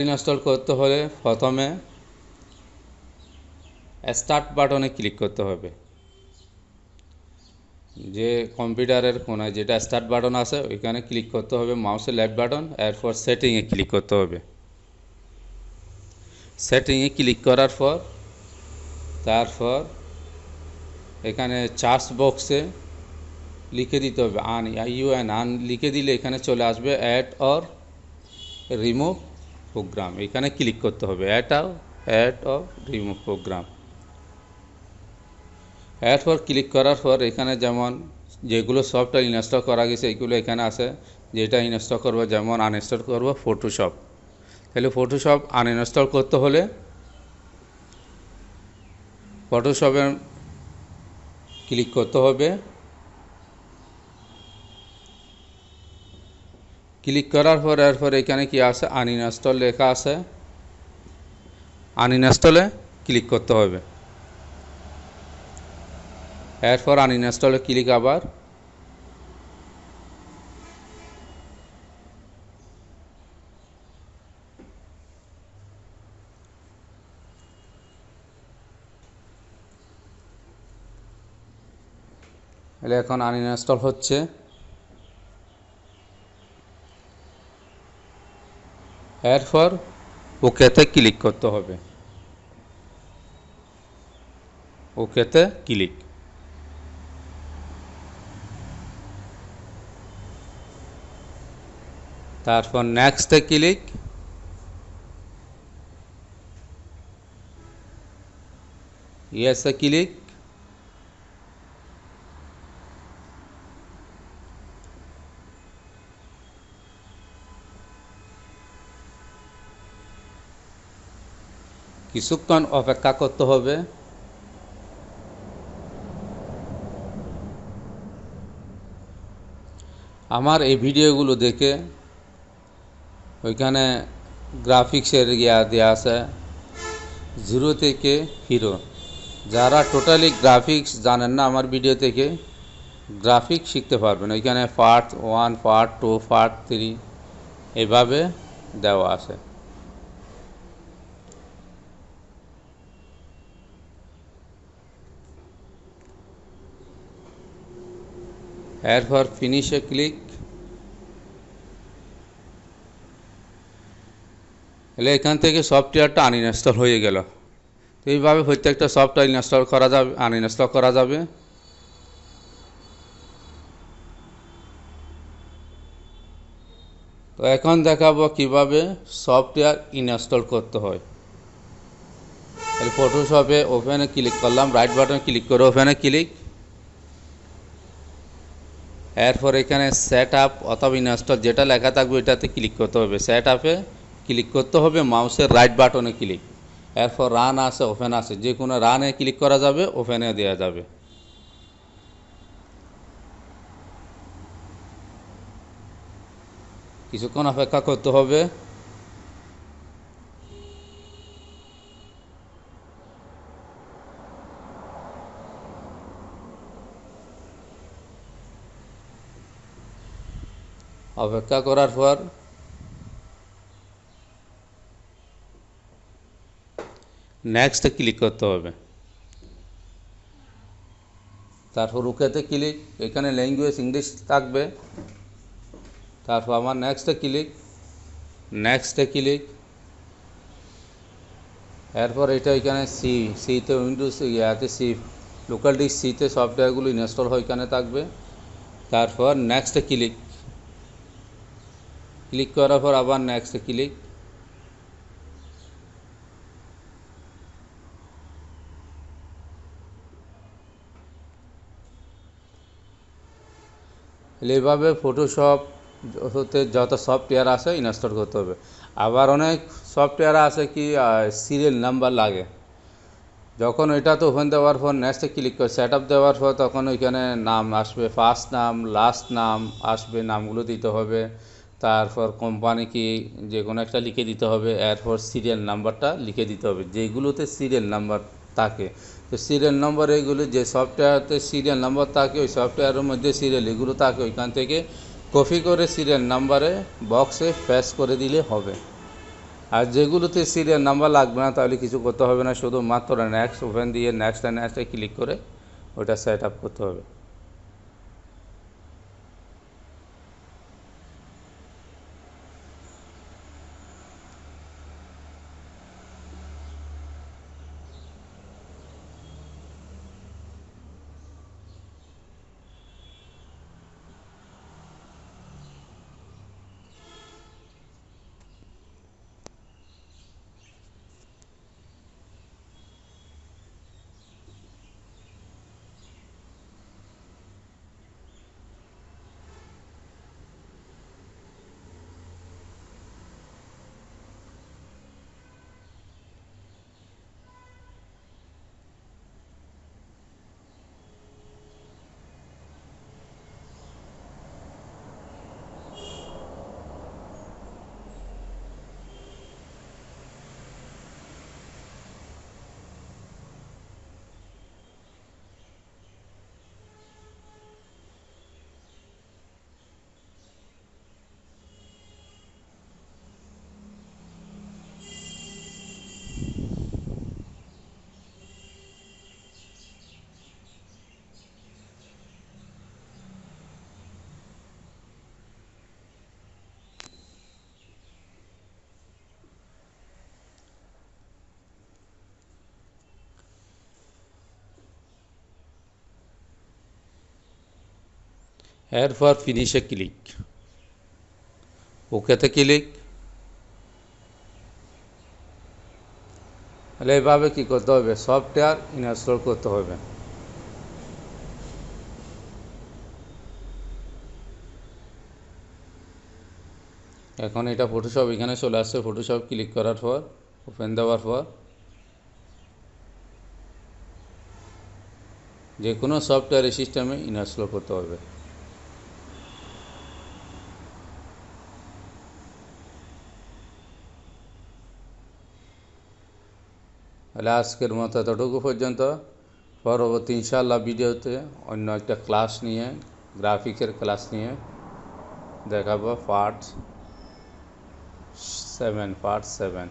Install করতে হলে প্রথমে স্টার্ট বাটনে ক্লিক করতে হবে। যে কম্পিউটারের কোনায় যেটা স্টার্ট বাটন আছে, ওইখানে ক্লিক করতে হবে মাউসের লেফট বাটন এরপর সেটিংয়ে ক্লিক করতে হবে। সেটিংয়ে ক্লিক করার পর, তারপর এখানে চার্জ বক্সে লিখে দিতে হবে আন ইউ অ্যান আন লিখে দিলে এখানে চলে আসবে অ্যাড অর রিমুভ প্রোগ্রাম এখানে ক্লিক করতে হবে add or add or remove program add পর ক্লিক করার পর এখানে যেমন যেগুলো সফটওয়্যার ইনস্টল করা গেছে, এগুলো এখানে আছে, যেটা ইনস্টল করব, যেমন আনইনস্টল করব ফটোশপ তাহলে ফটোশপ আনইনস্টল করতে হলে ফটোশপে ক্লিক করতে হবে। ক্লিক করার পর এরপর এখানে কি আছে? আনইনস্টল লেখা আছে। আনইনস্টলে ক্লিক করতে হবে। এরপর আনইনস্টলে ক্লিক আবার। এখন আনইনস্টল হচ্ছে। এরপর ওকেতে ক্লিক করতে হবে। ওকেতে ক্লিক। তারপর নেক্সটে ক্লিক। ইয়েসে ক্লিক। কিছুক্ষণ অপেক্ষা করতে হবে। আমার এই ভিডিওগুলো দেখে ওইখানে গ্রাফিক্সের ইয়া দেওয়া আছে জিরো থেকে হিরো যারা টোটালি গ্রাফিক্স জানেন না আমার ভিডিও থেকে গ্রাফিক্স শিখতে পারবেন। ওইখানে part one part two part three এভাবে দেওয়া আছে। এরপর ফিনিশে ক্লিক এলে এখান থেকে সফটওয়্যারটা আনইনস্টল হয়ে গেল। তো এইভাবে প্রত্যেকটা সফটওয়্যার ইনস্টল করা যাবে আনইনস্টল করা যাবে। তো এখন দেখাবো কীভাবে সফটওয়্যার ইনস্টল করতে হয়। তাহলে ফটোশপে ওপেনে ক্লিক করলাম রাইট বাটনে ক্লিক করে ওপেনে ক্লিক এরপর এখানে সেট আপ অথবা ইনস্টল যেটা লেখা থাকবে এটাতে ক্লিক করতে হবে। সেট আপে ক্লিক করতে হবে মাউসের রাইট বাটনে ক্লিক এরপর রান আসে ওপেন আসে যে কোনো রানে ক্লিক করা যাবে ওপেনে দেওয়া যাবে। কিছুক্ষণ অপেক্ষা করতে হবে। অপেক্ষা করার পর নেক্সট ক্লিক করতে হবে। তারপর ওকেতে ক্লিক এখানে ল্যাঙ্গুয়েজ ইংলিশ থাকবে। তারপর আমার নেক্সটে ক্লিক নেক্সটে ক্লিক এরপর এটা এখানে সি সিতে উইন্ডোজ ইয়াতে সি লোকাল ডিস্ক সিতে সফটওয়্যারগুলো ইনস্টল হয় এখানে থাকবে। তারপর নেক্সটে ক্লিক ক্লিক করার পর আবার নেক্সটে ক্লিক এইভাবে ফটোশপ হতে যত সফটওয়্যার আছে ইনস্টল করতে হবে। আবার অনেক সফটওয়্যার আছে কি সিরিয়াল নাম্বার লাগে। যখন ওইটাতে ওপেন দেওয়ার পর নেক্সটে ক্লিক করে সেট আপ দেওয়ার পর তখন ওইখানে নাম আসবে ফার্স্ট নাম লাস্ট নাম আসবে, নামগুলো দিতে হবে। তারপর কোম্পানিকে যে কোনো একটা লিখে দিতে হবে, এরপর সিরিয়াল নাম্বারটা লিখে দিতে হবে। যেগুলোতে সিরিয়াল নাম্বার থাকে, তো সিরিয়াল নম্বর এইগুলো যে সফটওয়্যারতে সিরিয়াল নাম্বার থাকে, ওই সফটওয়্যারের মধ্যে সিরিয়াল এগুলো থাকে, ওইখান থেকে কপি করে সিরিয়াল নাম্বারে বক্সে প্যাস করে দিলে হবে। আর যেগুলোতে সিরিয়াল নাম্বার লাগবে না, তাহলে কিছু করতে হবে না শুধু মাত্র নেক্সট ওপেন দিয়ে নেক্সট নেক্সটে ক্লিক করে ওটা সেট আপ করতে হবে। এরপর ফিনিশে ক্লিক ওকেতে ক্লিক তাহলে এইভাবে কী করতে হবে? সফটওয়্যার ইনস্টল করতে হবে। এখন এটা ফটোশপ এখানে চলে আসছে ফটোশপ ক্লিক করার পর ওপেন দেওয়ার পর। যে কোনো সফটওয়্যার সিস্টেমে ইনস্টল করতে হবে। তাহলে আজকের মতো এতটুকু পর্যন্ত পরবর্তী ইনশাল্লাহ ভিডিওতে অন্য একটা ক্লাস নিয়ে গ্রাফিক্সের ক্লাস নিয়ে দেখাবো পার্ট সেভেন পার্ট সেভেন